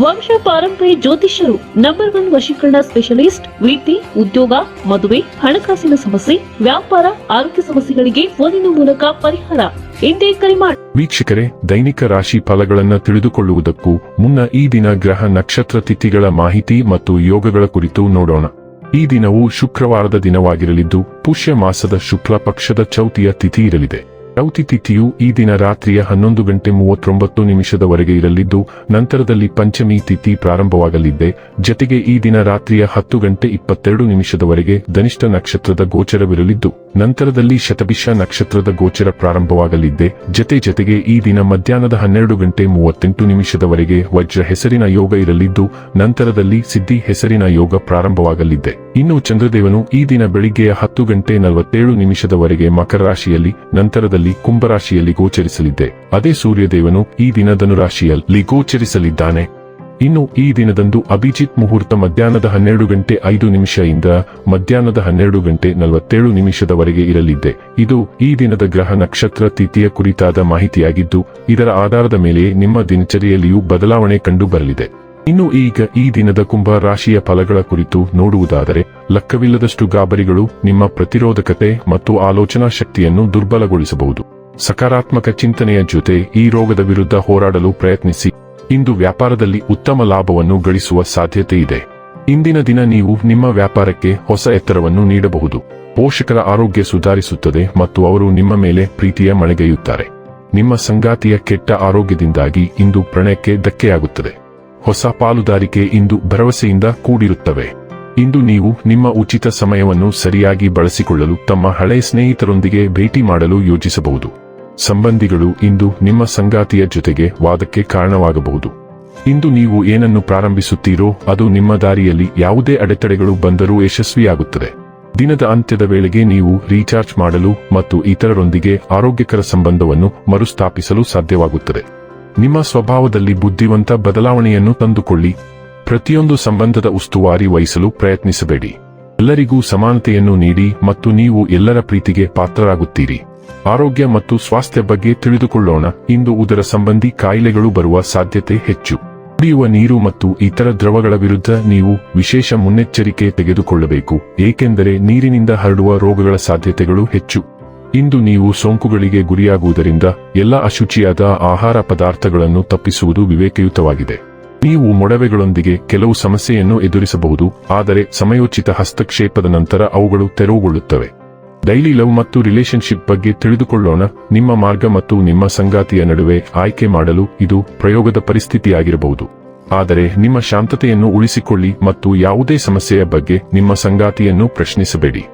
ವಂಶ ಪಾರಂಪರ್ಯ ಜ್ಯೋತಿಷ್ಯರು ನಂಬರ್ ಒನ್ ವಶೀಕರಣ ಸ್ಪೆಷಲಿಸ್ಟ್ ವೃತ್ತಿ ಉದ್ಯೋಗ, ಮದುವೆ, ಹಣಕಾಸಿನ ಸಮಸ್ಯೆ, ವ್ಯಾಪಾರ, ಆರೋಗ್ಯ ಸಮಸ್ಯೆಗಳಿಗೆ ಫೋನಿನ ಮೂಲಕ ಪರಿಹಾರ. ಎಂದೇ ಕರೆ ಮಾಡಿ ವೀಕ್ಷಕರೇ, ದೈನಿಕ ರಾಶಿ ಫಲಗಳನ್ನು ತಿಳಿದುಕೊಳ್ಳುವುದಕ್ಕೂ ಮುನ್ನ ಈ ದಿನ ಗ್ರಹ ನಕ್ಷತ್ರ ತಿಥಿಗಳ ಮಾಹಿತಿ ಮತ್ತು ಯೋಗಗಳ ಕುರಿತು ನೋಡೋಣ. ಈ ದಿನವು ಶುಕ್ರವಾರದ ದಿನವಾಗಿರಲಿದ್ದು, ಪುಷ್ಯ ಮಾಸದ ಶುಕ್ಲ ಪಕ್ಷದ ಚೌತಿಯ ತಿಥಿ ಇರಲಿದೆ. ಚೌತಿ ತಿಥಿಯು ಈ ದಿನ ರಾತ್ರಿಯ ಹನ್ನೊಂದು ಗಂಟೆ ಮೂವತ್ತೊಂಬತ್ತು ನಿಮಿಷದವರೆಗೆ ಇರಲಿದ್ದು, ನಂತರದಲ್ಲಿ ಪಂಚಮಿ ತಿಥಿ ಪ್ರಾರಂಭವಾಗಲಿದೆ. ಜತೆಗೆ ಈ ದಿನ ರಾತ್ರಿಯ ಹತ್ತು ಗಂಟೆ ಇಪ್ಪತ್ತೆರಡು ನಿಮಿಷದವರೆಗೆ ಧನಿಷ್ಠ ನಕ್ಷತ್ರದ ಗೋಚರವಿರಲಿದ್ದು ನಂತರದಲ್ಲಿ ಶತಭಿಷ ನಕ್ಷತ್ರದ ಗೋಚರ ಪ್ರಾರಂಭವಾಗಲಿದ್ದೆ. ಜತೆ ಜತೆಗೆ ಈ ದಿನ ಮಧ್ಯಾಹ್ನದ ಹನ್ನೆರಡು ಗಂಟೆ ಮೂವತ್ತೆಂಟು ನಿಮಿಷದವರೆಗೆ ವಜ್ರ ಹೆಸರಿನ ಯೋಗ ಇರಲಿದ್ದು, ನಂತರದಲ್ಲಿ ಸಿದ್ಧಿ ಹೆಸರಿನ ಯೋಗ ಪ್ರಾರಂಭವಾಗಲಿದ್ದೆ. ಇನ್ನು ಚಂದ್ರದೇವನು ಈ ದಿನ ಬೆಳಿಗ್ಗೆಯ ಹತ್ತು ಗಂಟೆ ನಲವತ್ತೇಳು ನಿಮಿಷದವರೆಗೆ ಮಕರ ರಾಶಿಯಲ್ಲಿ, ನಂತರದಲ್ಲಿ ಕುಂಭರಾಶಿಯಲ್ಲಿ ಗೋಚರಿಸಲಿದ್ದೆ. ಅದೇ ಸೂರ್ಯದೇವನು ಈ ದಿನ ಧನುರಾಶಿಯಲ್ಲಿ ಗೋಚರಿಸಲಿದ್ದಾನೆ. ಇನ್ನು ಈ ದಿನದಂದು ಅಭಿಜಿತ್ ಮುಹೂರ್ತ ಮಧ್ಯಾಹ್ನದ ಹನ್ನೆರಡು ಗಂಟೆ ಐದು ನಿಮಿಷದಿಂದ ಮಧ್ಯಾಹ್ನದ ಹನ್ನೆರಡು ಗಂಟೆ ನಲವತ್ತೇಳು ನಿಮಿಷದವರೆಗೆ ಇರಲಿದೆ. ಇದು ಈ ದಿನದ ಗ್ರಹ ನಕ್ಷತ್ರ ತಿಥಿಯ ಕುರಿತಾದ ಮಾಹಿತಿಯಾಗಿದ್ದು, ಇದರ ಆಧಾರದ ಮೇಲೆ ನಿಮ್ಮ ದಿನಚರಿಯಲ್ಲಿಯೂ ಬದಲಾವಣೆ ಕಂಡು ಬರಲಿದೆ ಇನ್ನು ಈಗ ಈ ದಿನದ ಕುಂಭ ರಾಶಿಯ ಫಲಗಳ ಕುರಿತು ನೋಡುವುದಾದರೆ, ಲಕ್ಕವಿಲ್ಲದಷ್ಟು ಗಾಬರಿಗಳು ನಿಮ್ಮ ಪ್ರತಿರೋಧಕತೆ ಮತ್ತು ಆಲೋಚನಾ ಶಕ್ತಿಯನ್ನು ದುರ್ಬಲಗೊಳಿಸಬಹುದು. ಸಕಾರಾತ್ಮಕ ಚಿಂತನೆಯ ಜೊತೆ ಈ ರೋಗದ ವಿರುದ್ಧ ಹೋರಾಡಲು ಪ್ರಯತ್ನಿಸಿ. ಇಂದು ವ್ಯಾಪಾರದಲ್ಲಿ ಉತ್ತಮ ಲಾಭವನ್ನು ಗಳಿಸುವ ಸಾಧ್ಯತೆ ಇದೆ ಇಂದಿನ ದಿನ ನೀವು ನಿಮ್ಮ ವ್ಯಾಪಾರಕ್ಕೆ ಹೊಸ ಎತ್ತರವನ್ನು ನೀಡಬಹುದು. ಪೋಷಕರ ಆರೋಗ್ಯ ಸುಧಾರಿಸುತ್ತದೆ ಮತ್ತು ಅವರು ನಿಮ್ಮ ಮೇಲೆ ಪ್ರೀತಿಯ ಮಳೆಗೈಯುತ್ತಾರೆ. ನಿಮ್ಮ ಸಂಗಾತಿಯ ಕೆಟ್ಟ ಆರೋಗ್ಯದಿಂದಾಗಿ ಇಂದು ಪ್ರಣಯಕ್ಕೆ ಧಕ್ಕೆಯಾಗುತ್ತದೆ. ಹೊಸ ಪಾಲುದಾರಿಕೆ ಇಂದು ಭರವಸೆಯಿಂದ ಕೂಡಿರುತ್ತವೆ. ಇಂದು ನೀವು ನಿಮ್ಮ ಉಚಿತ ಸಮಯವನ್ನು ಸರಿಯಾಗಿ ಬಳಸಿಕೊಳ್ಳಲು ತಮ್ಮ ಹಳೆಯ ಸ್ನೇಹಿತರೊಂದಿಗೆ ಭೇಟಿ ಮಾಡಲು ಯೋಜಿಸಬಹುದು. ಸಂಬಂಧಿಗಳು ಇಂದು ನಿಮ್ಮ ಸಂಗಾತಿಯ ಜೊತೆಗೆ ವಾದಕ್ಕೆ ಕಾರಣವಾಗಬಹುದು. ಇಂದು ನೀವು ಏನನ್ನು ಪ್ರಾರಂಭಿಸುತ್ತೀರೋ ಅದು ನಿಮ್ಮ ದಾರಿಯಲ್ಲಿ ಯಾವುದೇ ಅಡೆತಡೆಗಳು ಬಂದರೂ ಯಶಸ್ವಿಯಾಗುತ್ತದೆ. ದಿನದ ಅಂತ್ಯದ ವೇಳೆಗೆ ನೀವು ರೀಚಾರ್ಜ್ ಮಾಡಲು ಮತ್ತು ಇತರರೊಂದಿಗೆ ಆರೋಗ್ಯಕರ ಸಂಬಂಧವನ್ನು ಮರುಸ್ಥಾಪಿಸಲು ಸಾಧ್ಯವಾಗುತ್ತದೆ. ನಿಮ್ಮ ಸ್ವಭಾವದಲ್ಲಿ ಬುದ್ಧಿವಂತ ಬದಲಾವಣೆಯನ್ನು ತಂದುಕೊಳ್ಳಿ. ಪ್ರತಿಯೊಂದು ಸಂಬಂಧದ ಉಸ್ತುವಾರಿ ವಹಿಸಲು ಪ್ರಯತ್ನಿಸಬೇಡಿ. ಎಲ್ಲರಿಗೂ ಸಮಾನತೆಯನ್ನು ನೀಡಿ ಮತ್ತು ನೀವು ಎಲ್ಲರ ಪ್ರೀತಿಗೆ ಪಾತ್ರರಾಗುತ್ತೀರಿ. ಆರೋಗ್ಯ ಮತ್ತು ಸ್ವಾಸ್ಥ್ಯ ಬಗ್ಗೆ ತಿಳಿದುಕೊಳ್ಳೋಣ. ಇಂದು ಉದರ ಸಂಬಂಧಿ ಕಾಯಿಲೆಗಳು ಬರುವ ಸಾಧ್ಯತೆ ಹೆಚ್ಚು. ಕುಡಿಯುವ ನೀರು ಮತ್ತು ಇತರ ದ್ರವಗಳ ವಿರುದ್ಧ ನೀವು ವಿಶೇಷ ಮುನ್ನೆಚ್ಚರಿಕೆ ತೆಗೆದುಕೊಳ್ಳಬೇಕು. ಏಕೆಂದರೆ ನೀರಿನಿಂದ ಹರಡುವ ರೋಗಗಳ ಸಾಧ್ಯತೆಗಳು ಹೆಚ್ಚು. ಇಂದು ನೀವು ಸೋಂಕುಗಳಿಗೆ ಗುರಿಯಾಗುವುದರಿಂದ ಎಲ್ಲ ಅಶುಚಿಯಾದ ಆಹಾರ ಪದಾರ್ಥಗಳನ್ನು ತಪ್ಪಿಸುವುದು ವಿವೇಕಯುತವಾಗಿದೆ. ನೀವು ಮೊಡವೆಗಳೊಂದಿಗೆ ಕೆಲವು ಸಮಸ್ಯೆಯನ್ನು ಎದುರಿಸಬಹುದು, ಆದರೆ ಸಮಯೋಚಿತ ಹಸ್ತಕ್ಷೇಪದ ನಂತರ ಅವುಗಳು ತೆರವುಗೊಳ್ಳುತ್ತವೆ. ಡೈಲಿ ಲವ್ ಮತ್ತು ರಿಲೇಶನ್ಶಿಪ್ ಬಗ್ಗೆ ತಿಳಿದುಕೊಳ್ಳೋಣ. ನಿಮ್ಮ ಮಾರ್ಗ ಮತ್ತು ನಿಮ್ಮ ಸಂಗಾತಿಯ ನಡುವೆ ಆಯ್ಕೆ ಮಾಡಲು ಇದು ಪ್ರಯೋಗದ ಪರಿಸ್ಥಿತಿಯಾಗಿರಬಹುದು. ಆದರೆ ನಿಮ್ಮ ಶಾಂತತೆಯನ್ನು ಉಳಿಸಿಕೊಳ್ಳಿ ಮತ್ತು ಯಾವುದೇ ಸಮಸ್ಯೆಯ ಬಗ್ಗೆ ನಿಮ್ಮ ಸಂಗಾತಿಯನ್ನು ಪ್ರಶ್ನಿಸಬೇಡಿ.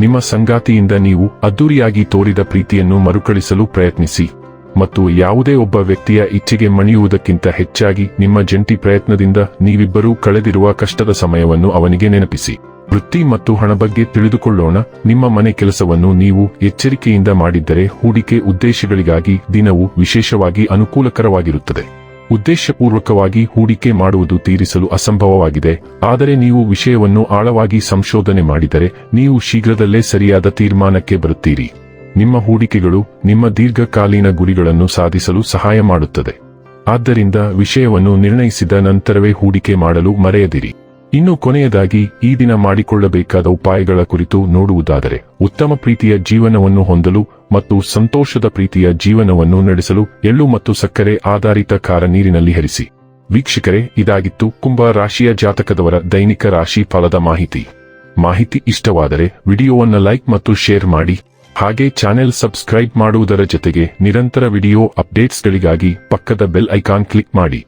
ನಿಮ್ಮ ಸಂಗಾತಿಯಿಂದ ನೀವು ಅದ್ದೂರಿಯಾಗಿ ತೋರಿದ ಪ್ರೀತಿಯನ್ನು ಮರುಕಳಿಸಲು ಪ್ರಯತ್ನಿಸಿ. ಮತ್ತು ಯಾವುದೇ ಒಬ್ಬ ವ್ಯಕ್ತಿಯ ಇಚ್ಛೆಗೆ ಮಣಿಯುವುದಕ್ಕಿಂತ ಹೆಚ್ಚಾಗಿ ನಿಮ್ಮ ಜಂಟಿ ಪ್ರಯತ್ನದಿಂದ ನೀವಿಬ್ಬರೂ ಕಳೆದಿರುವ ಕಷ್ಟದ ಸಮಯವನ್ನು ಅವನಿಗೆ ನೆನಪಿಸಿ. ವೃತ್ತಿ ಮತ್ತು ಹಣ ಬಗ್ಗೆ ತಿಳಿದುಕೊಳ್ಳೋಣ. ನಿಮ್ಮ ಮನೆ ಕೆಲಸವನ್ನು ನೀವು ಎಚ್ಚರಿಕೆಯಿಂದ ಮಾಡಿದ್ದರೆ ಹೂಡಿಕೆ ಉದ್ದೇಶಗಳಿಗಾಗಿ ದಿನವು ವಿಶೇಷವಾಗಿ ಅನುಕೂಲಕರವಾಗಿರುತ್ತದೆ. ಉದ್ದೇಶಪೂರ್ವಕವಾಗಿ ಹೂಡಿಕೆ ಮಾಡುವುದು ತೀರಿಸಲು ಅಸಂಭವವಾಗಿದೆ. ಆದರೆ ನೀವು ವಿಷಯವನ್ನು ಆಳವಾಗಿ ಸಂಶೋಧನೆ ಮಾಡಿದರೆ ನೀವು ಶೀಘ್ರದಲ್ಲೇ ಸರಿಯಾದ ತೀರ್ಮಾನಕ್ಕೆ ಬರುತ್ತೀರಿ. ನಿಮ್ಮ ಹೂಡಿಕೆಗಳು ನಿಮ್ಮ ದೀರ್ಘಕಾಲೀನ ಗುರಿಗಳನ್ನು ಸಾಧಿಸಲು ಸಹಾಯ ಮಾಡುತ್ತದೆ. ಆದ್ದರಿಂದ ವಿಷಯವನ್ನು ನಿರ್ಣಯಿಸಿದ ನಂತರವೇ ಹೂಡಿಕೆ ಮಾಡಲು ಮರೆಯದಿರಿ. ಇನ್ನು ಕೊನೆಯದಾಗಿ ಈ ದಿನ ಮಾಡಿಕೊಳ್ಳಬೇಕಾದ ಉಪಾಯಗಳ ಕುರಿತು ನೋಡುವುದಾದರೆ ಉತ್ತಮ ಪ್ರೀತಿಯ ಜೀವನವನ್ನು ಹೊಂದಲು ಮತ್ತು ಸಂತೋಷದ ಪ್ರೀತಿಯ ಜೀವನವನ್ನು ನಡೆಸಲು ಎಳ್ಳು ಮತ್ತು ಸಕ್ಕರೆ ಆಧಾರಿತ ಕಾರ ನೀರಿನಲ್ಲಿ ಹರಿಸಿ. ವೀಕ್ಷಕರೇ, ಇದಾಗಿತ್ತು ಕುಂಭ ರಾಶಿಯ ಜಾತಕದವರ ದೈನಿಕ ರಾಶಿ ಫಲದ ಮಾಹಿತಿ. ಮಾಹಿತಿ ಇಷ್ಟವಾದರೆ ವಿಡಿಯೋವನ್ನು ಲೈಕ್ ಮತ್ತು ಶೇರ್ ಮಾಡಿ. ಹಾಗೆ ಚಾನೆಲ್ ಸಬ್ಸ್ಕ್ರೈಬ್ ಮಾಡುವುದರ ಜೊತೆಗೆ ನಿರಂತರ ವಿಡಿಯೋ ಅಪ್ಡೇಟ್ಸ್ಗಳಿಗಾಗಿ ಪಕ್ಕದ ಬೆಲ್ ಐಕಾನ್ ಕ್ಲಿಕ್ ಮಾಡಿ.